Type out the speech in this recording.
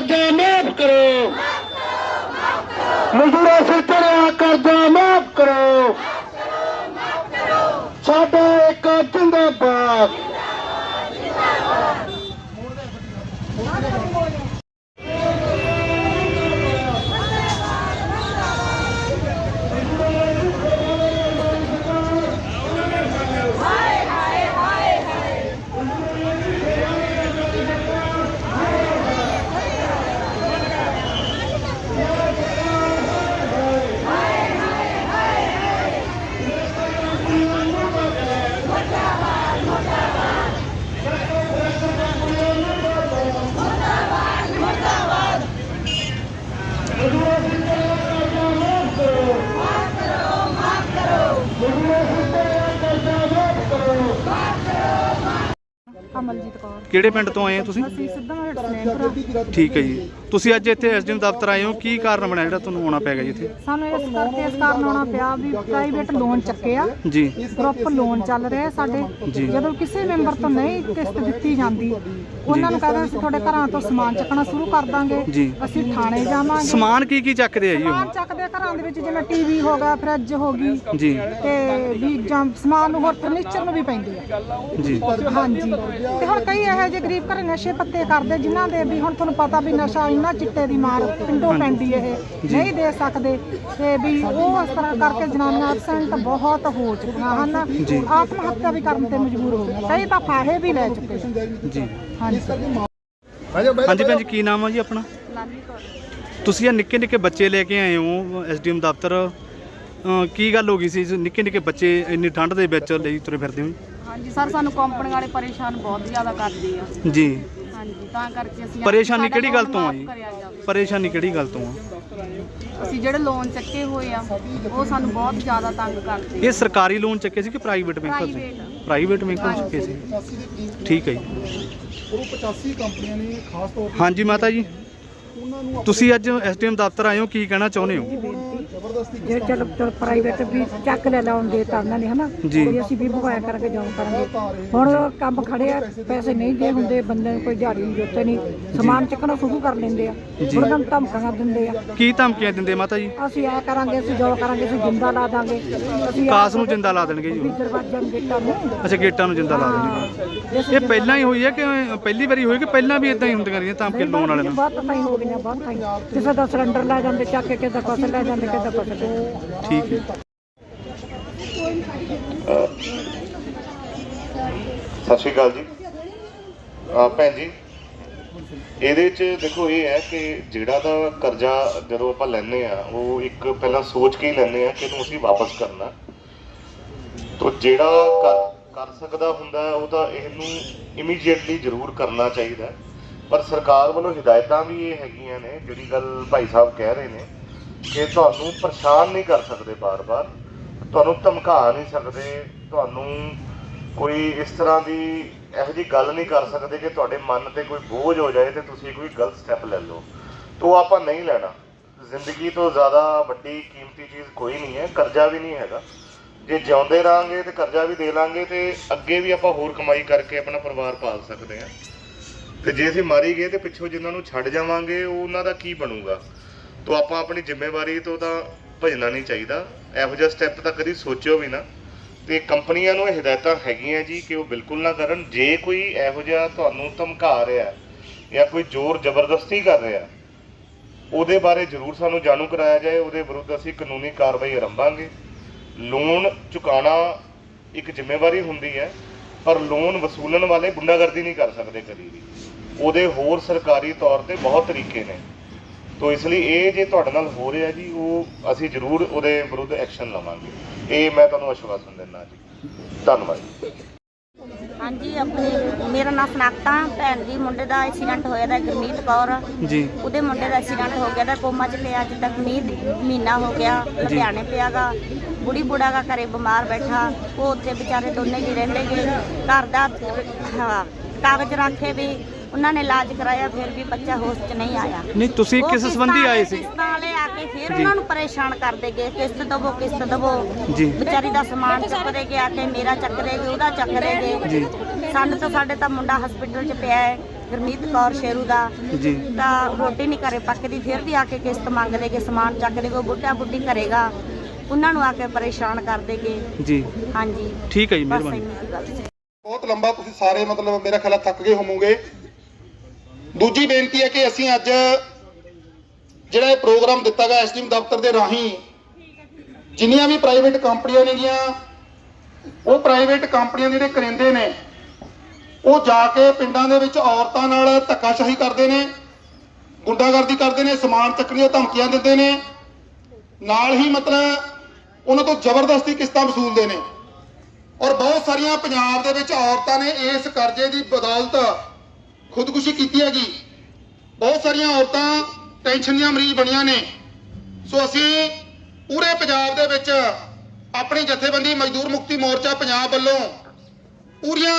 कर्ज़ा माफ़ करो मज़दूर सरिया कर्ज़ा माफ़ ਕਮਲਜੀਤ ਕੌਰ। ਕਿਹੜੇ ਪਿੰਡ ਤੋਂ ਆਏ ਹੋ ਤੁਸੀਂ? ਅਸੀਂ ਸਿੱਧਾ ਹੇਠ ਸਨੇਪੁਰ ਠੀਕ ਹੈ ਜੀ। ਤੁਸੀਂ ਅੱਜ ਇੱਥੇ ਐਸਡੀਐਮ ਦਫ਼ਤਰ ਆਏ ਹੋ। ਕੀ ਕਾਰਨ ਬਣਿਆ ਜਿਹੜਾ ਤੁਹਾਨੂੰ ਆਉਣਾ ਪੈ ਗਿਆ ਜੀ ਇੱਥੇ? ਸਾਨੂੰ ਇਸ ਕਰਕੇ ਇਸ ਕਾਰਨ ਆਉਣਾ ਪਿਆ ਵੀ ਪ੍ਰਾਈਵੇਟ ਲੋਨ ਚੱਕੇ ਆ। ਜੀ। ਗਰੁੱਪ ਲੋਨ ਚੱਲ ਰਹੇ ਸਾਡੇ। ਜਦੋਂ ਕਿਸੇ ਮੈਂਬਰ ਤੋਂ ਨਹੀਂ ਕਿਸ਼ਤ ਦਿੱਤੀ ਜਾਂਦੀ ਉਹਨਾਂ ਨੂੰ ਕਹਿੰਦੇ ਅਸੀਂ ਤੁਹਾਡੇ ਘਰਾਂ ਤੋਂ ਸਮਾਨ ਚੱਕਣਾ ਸ਼ੁਰੂ ਕਰ ਦਾਂਗੇ। ਅਸੀਂ ਥਾਣੇ ਜਾਵਾਂਗੇ। ਸਮਾਨ ਕੀ ਕੀ ਚੱਕਦੇ ਆ ਜੀ ਸਮਾਨ ਚੱਕਦੇ ਘਰਾਂ ਦੇ ਵਿੱਚ ਜਿਵੇਂ ਟੀਵੀ ਹੋ ਗਿਆ ਫਰਿੱਜ ਹੋ ਗਈ। ਜੀ। ਤੇ ਵੀ ਜਾਂ ਸਮਾਨ ਨੂੰ ਹੋਰ ਫਰਨੀਚਰ ਨੂੰ ਵੀ ਪੈਂਦੇ ਆ। ਜੀ। ਹਾਂਜੀ। ਤੇ ਹੁਣ ਕਈ ਇਹੋ ਜਿਹੇ ਗਰੀਬ ਘਰ ਨਸ਼ੇ ਪੱਤੇ ਕਰਦੇ ਜਿਨ੍ਹਾਂ ਦੇ ਵੀ ਹੁਣ ਤੁਹਾਨੂੰ ਪਤਾ ਵੀ ਨਸ਼ਾ ਇੰਨਾ ਚਿੱਟੇ ਦੀ ਮਾਰ ਪਿੰਡੋਂ ਪੈਂਦੀ ਇਹ ਨਹੀਂ ਦੇ ਸਕਦੇ। ਤੇ ਵੀ ਉਹ ਇਸ ਤਰ੍ਹਾਂ ਕਰਕੇ ਜਨਾਨੀਆਂ ਐਬਸੈਂਟ ਬਹੁਤ ਹੋ ਚੁੱਕੀਆਂ ਹਨ। ਆਤਮ ਹੱਤਿਆ ਵੀ ਕਰਨ ਤੇ ਮਜਬੂਰ ਹੋ ਗਈਆਂ। ਕਈ ਤਾਂ ਫਾਹੇ ਵੀ ਲੈ ਚੁੱਕੇ ਜੀ। ਹਾਂਜੀ। ਹਾਂਜੀ ਭੈਣ ਜੀ ਕੀ ਨਾਮ ਆ ਜੀ ਆਪਣਾ? ਤੁਸੀਂ ਇਹ ਨਿੱਕੇ ਨਿੱਕੇ ਬੱਚੇ ਲੈ ਕੇ ਆਏ ਹੋ ਐਸਡੀਐਮ ਦਫ਼ਤਰ। ਕੀ ਗੱਲ ਹੋ ਗਈ ਸੀ? ਨਿੱਕੇ ਨਿੱਕੇ ਬੱਚੇ ਇੰਨੀ ਠੰਡ ਦੇ ਵਿੱਚ ਲਈ ਤੁਰੇ ਫਿਰਦੇ ਹੋ? ਹਾਂਜੀ ਸਰ ਸਾਨੂੰ ਕੰਪਨੀ ਵਾਲੇ ਪਰੇਸ਼ਾਨ ਬਹੁਤ ਜ਼ਿਆਦਾ ਕਰਦੇ ਆ। ਜੀ। ਹਾਂਜੀ ਤਾਂ ਕਰਕੇ ਅਸੀਂ ਪਰੇਸ਼ਾਨੀ ਸਾਡਾ ਕਿਹੜੀ ਗੱਲ loan ਤੋਂ ਆ ਮਾਫ਼ ਜੀ? ਕਰਿਆ ਜਾਵੇ। ਪਰੇਸ਼ਾਨੀ ਕਿਹੜੀ ਗੱਲ ਤੋਂ ਆ? ਅਸੀਂ ਜਿਹੜੇ ਲੋਨ ਚੱਕੇ ਹੋਏ ਆ ਉਹ ਸਾਨੂੰ ਬਹੁਤ ਜ਼ਿਆਦਾ ਤੰਗ ਕਰਦੇ ਇਹ ਸਰਕਾਰੀ ਲੋਨ ਚੱਕੇ ਸੀ ਕਿ ਪ੍ਰਾਈਵੇਟ ਬੈਂਕਾਂ ਤੋਂ Private। ਪ੍ਰਾਈਵੇਟ ਬੈਂਕਾਂ ਤੋਂ ਚੱਕੇ ਸੀ। ਠੀਕ ਹੈ ਜੀ। ਉਹ 85 ਕੰਪਨੀਆਂ ਨੇ ਖਾਸ ਤੌਰ ਹਾਂਜੀ ਮਾਤਾ ਜੀ। ਤੇ ਉਹਨਾਂ ਨੂੰ ਤੁਸੀਂ ਅੱਜ ਐਸਡੀਐਮ ਦਫ਼ਤਰ ਆਏ ਹੋ ਕੀ ਕਹਿਣਾ ਚਾਹੁੰਦੇ ਹੋ? ਜੇ ਚਲ ਪ੍ਰਾਈਵੇਟ ਵੀ ਚੱਕ ਲੈ ਲਾਉਣ ਦੇ ਤਾਂ ਉਹਨਾਂ ਨੇ ਹਨਾ? ਜੀ। ਵੀ ਅਸੀਂ ਵੀ ਭਗਵਾਇਆ ਕਰਕੇ ਜਾਉਂ ਕਰਾਂਗੇ। ਹੁਣ ਕੰਮ ਖੜੇ ਆ ਪੈਸੇ ਨਹੀਂ ਦੇ ਹੁੰਦੇ ਬੰਦੇ ਨੂੰ ਕੋਈ ਦਿਹਾੜੀ ਨਹੀਂ ਜੋਤੇ ਨਹੀਂ। ਸਮਾਨ ਚੱਕਣਾ ਸ਼ੁਰੂ ਕਰ ਲੈਂਦੇ ਆ। ਉਹਨਾਂ ਨੂੰ ਧਮਕੀਆਂ ਦਿੰਦੇ ਆ। ਕੀ ਧਮਕੀਆਂ ਦਿੰਦੇ ਮਾਤਾ ਜੀ? ਅਸੀਂ ਐ ਕਰਾਂਗੇ ਅਸੀਂ ਜੋ ਕਰਾਂਗੇ ਅਸੀਂ ਜਿੰਦਾ ਲਾ ਦਾਂਗੇ। ਅਸੀਂ ਆਹ ਕਾਸ ਨੂੰ ਜਿੰਦਾ ਲਾ ਦੇਣਗੇ ਜੀ ਵੀ ਉਹ। ਨੂੰ ਗੇਟਾਂ ਨੂੰ। ਅੱਛਾ ਗੇਟਾਂ ਨੂੰ ਜਿੰਦਾ ਲਾ ਦੇਣਗੇ। ਇਹ ਪਹਿਲਾਂ ਹੀ ਹੋਈ ਹੈ ਕਿ ਪਹਿਲੀ ਵਾਰੀ ਹੋਈ ਕਿ ਪਹਿਲਾਂ ਵੀ ਇਦਾਂ ਹੀ ਹੁੰਦੀਆਂ ਰਹੀਆਂ ਧਮਕੇ ਲਾਉਣ ਵਾਲੇ ਨੂੰ ਬਹੁਤ ਤਾਂ ਹੋ ਗਈਆਂ ਬਹੁਤ ਥਾਈਂ ਕਿਸੇ ਦਾ ਸਿਲੰਡਰ ਲੈ ਜਾਂਦੇ ਚੱਕ ਕੇ ਕਿਸੇ ਦਾ ਕੁਛ ਲੈ ਜਾਂਦੇ ਕਿਸੇ ਦਾ ਕੁਛ ਲੈ ਜਾਂਦੇ। ਠੀਕ ਹੈ। ਸਤਿ ਸ਼੍ਰੀ ਅਕਾਲ ਜੀ। ਆ ਭੈਣ ਜੀ ਇਹਦੇ ਚ ਦੇਖੋ ਇਹ ਹੈ ਕਿ ਜਿਹੜਾ ਤਾਂ ਕਰਜ਼ਾ ਜਦੋਂ ਆਪਾਂ ਲੈਂਦੇ ਆ ਉਹ ਇੱਕ ਪਹਿਲਾਂ ਸੋਚ ਕੇ ਹੀ ਲੈਂਦੇ ਆ ਕਿ ਇਹਨੂੰ ਅਸੀਂ ਵਾਪਸ ਕਰਨਾ ਤੋ ਜਿਹੜਾ ਕਰ ਸਕਦਾ ਹੁੰਦਾ ਹੈ, ਉਹ ਤਾਂ ਇਹਨੂੰ ਇਮੀਡੀਏਟਲੀ ਜ਼ਰੂਰ ਕਰਨਾ ਚਾਹੀਦਾ ਪਰ ਸਰਕਾਰ ਵੱਲੋਂ ਹਦਾਇਤਾਂ ਵੀ ਇਹ ਹੈਗੀਆਂ ਨੇ ਜਿਹੜੀ ਗੱਲ ਭਾਈ ਸਾਹਿਬ ਕਹਿ ਰਹੇ ਨੇ। ਕਿ ਤੁਹਾਨੂੰ ਪਰੇਸ਼ਾਨ ਨਹੀਂ ਕਰ ਸਕਦੇ ਬਾਰ-ਬਾਰ, ਤੁਹਾਨੂੰ ਧਮਕਾ ਨਹੀਂ ਸਕਦੇ, ਤੁਹਾਨੂੰ ਕੋਈ ਇਸ ਤਰ੍ਹਾਂ ਦੀ ਇਹੋ ਜਿਹੀ ਗੱਲ ਨਹੀਂ ਕਰ ਸਕਦੇ ਕਿ ਤੁਹਾਡੇ ਮਨ ਤੇ ਕੋਈ ਬੋਝ ਹੋ ਜਾਏ ਤੇ ਤੁਸੀਂ ਕੋਈ ਗਲਤ ਸਟੈਪ ਲੈ ਲਓ। ਤੋ ਆਪਾਂ ਨਹੀਂ ਲੈਣਾ। ਜ਼ਿੰਦਗੀ ਤੋਂ ਜ਼ਿਆਦਾ ਵੱਡੀ ਕੀਮਤੀ ਚੀਜ਼ ਕੋਈ ਨਹੀਂ ਹੈ, ਕਰਜ਼ਾ ਵੀ ਨਹੀਂ ਹੈਗਾ। ਜੇ ਜਿਉਂਦੇ ਰਾਂਗੇ ਤੇ ਕਰਜ਼ਾ ਵੀ ਦੇ ਲਾਂਗੇ ਤੇ ਅੱਗੇ ਵੀ ਆਪਾਂ ਹੋਰ ਕਮਾਈ ਕਰਕੇ ਆਪਣਾ ਪਰਿਵਾਰ ਪਾਲ ਸਕਦੇ ਹਾਂ। ਤੇ ਜੇ ਅਸੀਂ ਮਾਰੀ ਗਏ ਤੇ ਪਿੱਛੋਂ ਜਿਨ੍ਹਾਂ ਨੂੰ ਛੱਡ ਜਾਵਾਂਗੇ, ਉਹਨਾਂ ਦਾ ਕੀ ਬਣੂਗਾ? ਤੋ ਆਪਾਂ ਆਪਣੀ ਜ਼ਿੰਮੇਵਾਰੀ ਤੋਂ ਤਾਂ ਭਜਣਾ ਨਹੀਂ ਚਾਹੀਦਾ। ਇਹੋ ਜਿਹਾ ਸਟੈਪ ਤਾਂ ਕਦੀ ਸੋਚਿਓ ਵੀ ਨਾ। ਤੇ ਕੰਪਨੀਆਂ ਨੂੰ ਇਹ ਹਦਾਇਤਾਂ ਹੈਗੀਆਂ ਜੀ ਕਿ ਉਹ ਬਿਲਕੁਲ ਨਾ ਕਰਨ। ਜੇ ਕੋਈ ਇਹੋ ਜਿਹਾ ਤੁਹਾਨੂੰ ਧਮਕਾ ਰਿਹਾ ਜਾਂ ਕੋਈ ਜ਼ੋਰ ਜ਼ਬਰਦਸਤੀ ਕਰ ਰਿਹਾ ਉਹਦੇ ਬਾਰੇ ਜ਼ਰੂਰ ਸਾਨੂੰ ਜਾਣੂ ਕਰਾਇਆ ਜਾਏ। ਉਹਦੇ ਵਿਰੁੱਧ ਅਸੀਂ ਕਾਨੂੰਨੀ ਕਾਰਵਾਈ ਆਰੰਭਾਂਗੇ। ਲੋਨ ਚੁਕਾਉਣਾ ਇੱਕ ਜ਼ਿੰਮੇਵਾਰੀ ਹੁੰਦੀ ਹੈ, ਪਰ ਲੋਨ ਵਸੂਲਣ ਵਾਲੇ ਗੁੰਡਾਗਰਦੀ ਨਹੀਂ ਕਰ ਸਕਦੇ ਕਦੀ ਵੀ। ਉਹਦੇ ਹੋਰ ਸਰਕਾਰੀ ਤੌਰ ਤੇ ਬਹੁਤ ਤਰੀਕੇ ਨੇ। ਤੋ ਇਸ ਲਈ ਇਹ ਜੇ ਤੁਹਾਡੇ ਨਾਲ ਹੋ ਰਿਹਾ ਜੀ ਉਹ ਅਸੀਂ ਜ਼ਰੂਰ ਉਹਦੇ ਵਿਰੁੱਧ ਐਕਸ਼ਨ ਲਵਾਂਗੇ। ਇਹ ਮੈਂ ਤੁਹਾਨੂੰ ਆਸ਼ਵਾਸਨ ਦਿੰਦਾ ਜੀ। ਧੰਨਵਾਦ। ਹਾਂਜੀ ਆਪਣੀ ਮੇਰਾ ਨਾਮ ਸਨਾਕਤਾ ਭੈਣ ਜੀ ਮੁੰਡੇ ਦਾ ਐਕਸੀਡੈਂਟ ਹੋਇਆ ਦਾ ਗੁਰਮੀਤ ਕੌਰ। ਜੀ। ਉਹਦੇ ਮੁੰਡੇ ਦਾ ਐਕਸੀਡੈਂਟ ਹੋ ਗਿਆ ਦਾ ਕੋਮਾ ਚ ਪਿਆ ਅੱਜ ਤੱਕ ਮੀਂਹ ਮਹੀਨਾ ਹੋ ਗਿਆ ਲੁਧਿਆਣੇ ਪਿਆਗਾ ਬੁੜੀ ਬੁੜਾ ਦਾ ਘਰੇ ਬਿਮਾਰ ਬੈਠਾ ਉਹ ਉੱਥੇ ਵਿਚਾਰੇ ਦੋਨੇ ਜੀ ਰਹਿੰਦੇ ਗੇ ਘਰ ਦਾ ਹਾਂ, ਕਾਗਜ਼ ਰੱਖੇ ਵੀ ਉਹਨਾਂ ਨੇ ਇਲਾਜ ਕਰਾਇਆ ਫਿਰ ਵੀ ਬੱਚਾ ਹੋਸ਼ 'ਚ ਨਹੀਂ ਆਇਆ। ਨਹੀਂ ਤੁਸੀਂ ਉਹ ਕਿਸ ਕਿਸ਼ਤਾਂ ਸੰਬੰਧੀ ਆਏ ਸੀ? ਕਿਸ਼ਤਾਂ ਵਾਲੇ ਆ ਕੇ ਫਿਰ ਜੀ। ਉਹਨਾਂ ਨੂੰ ਪਰੇਸ਼ਾਨ ਕਰਦੇ ਗਏ ਕਿਸ਼ਤ ਦਵੋ ਕਿਸ਼ਤ ਦਵੋ। ਜੀ। ਵਿਚਾਰੀ ਦਾ ਸਮਾਨ ਚੱਕਦੇ ਗਏ ਆ ਕੇ ਮੇਰਾ ਚੱਕਦੇ ਗਏ ਉਹਦਾ ਚੱਕਦੇ ਗਏ। ਸਾਨੂੰ ਤਾਂ ਸਾਡੇ ਤਾਂ ਮੁੰਡਾ ਹਸਪੀਟਲ 'ਚ ਪਿਆ ਹੈ ਗੁਰਮੀਤ ਕੌਰ ਸ਼ੇਰੂ ਦਾ। ਜੀ। ਤਾਂ ਰੋਟੀ ਨਹੀਂ ਘਰੇ ਪੱਕਦੀ ਫਿਰ ਵੀ ਆ ਕੇ ਕਿਸ਼ਤ ਮੰਗਦੇ ਕਿ ਸਮਾਨ ਚੱਕਦੇ ਕੋ ਬੁੱਢਾ ਬੁੱਢੀ ਕਰੇਗਾ ਉਹਨਾਂ ਨੂੰ ਆ ਕੇ ਪਰੇਸ਼ਾਨ ਕਰਦੇਗੇ ਜੀ। ਹਾਂਜੀ। ਠੀਕ ਹੈ ਜੀ ਬਸ ਮਿਹਰਬਾਨੀ। ਇੰਨੀ ਕੁ ਗੱਲ। ਸੀ ਬਹੁਤ ਲੰਬਾ ਤੁਸੀਂ ਸਾਰੇ ਮਤਲਬ ਮੇਰਾ ਖਿਆਲ ਆ ਥੱਕ ਗਏ ਹੋਵੋਗੇ। ਦੂਜੀ ਬੇਨਤੀ ਹੈ ਕਿ ਅਸੀਂ ਅੱਜ ਜਿਹੜਾ ਇਹ ਪ੍ਰੋਗਰਾਮ ਦਿੱਤਾ ਗਿਆ ਐਸਡੀਐਮ ਦਫ਼ਤਰ ਦੇ ਰਾਹੀਂ, ਜਿੰਨੀਆਂ ਵੀ ਪ੍ਰਾਈਵੇਟ ਕੰਪਨੀਆਂ ਨੇਗੀਆਂ ਉਹ ਪ੍ਰਾਈਵੇਟ ਕੰਪਨੀਆਂ ਦੇ ਜਿਹੜੇ ਕਰਿੰਦੇ ਨੇ, ਉਹ ਜਾ ਕੇ ਪਿੰਡਾਂ ਦੇ ਵਿੱਚ ਔਰਤਾਂ ਨਾਲ ਧੱਕਾਸ਼ਾਹੀ ਕਰਦੇ ਨੇ, ਗੁੰਡਾਗਰਦੀ ਕਰਦੇ ਨੇ, ਸਮਾਨ ਚੱਕਣ ਦੀਆਂ ਧਮਕੀਆਂ ਦਿੰਦੇ ਨੇ, ਨਾਲ ਹੀ ਮਤਲਬ ਉਹਨਾਂ ਤੋਂ ਜ਼ਬਰਦਸਤੀ ਕਿਸ਼ਤਾਂ ਵਸੂਲਦੇ ਨੇ। ਔਰ ਬਹੁਤ ਸਾਰੀਆਂ ਪੰਜਾਬ ਦੇ ਵਿੱਚ ਔਰਤਾਂ ਨੇ ਇਸ ਕਰਜ਼ੇ ਦੀ ਬਦੌਲਤ ਖੁਦਕੁਸ਼ੀ ਕੀਤੀ ਹੈਗੀ। ਬਹੁਤ ਸਾਰੀਆਂ ਔਰਤਾਂ ਟੈਨਸ਼ਨ ਦੀਆਂ ਮਰੀਜ਼ ਬਣੀਆਂ ਨੇ। ਸੋ ਅਸੀਂ ਪੂਰੇ ਪੰਜਾਬ ਦੇ ਵਿੱਚ ਆਪਣੀ ਜਥੇਬੰਦੀ ਮਜ਼ਦੂਰ ਮੁਕਤੀ ਮੋਰਚਾ ਪੰਜਾਬ ਵੱਲੋਂ ਪੂਰੀਆਂ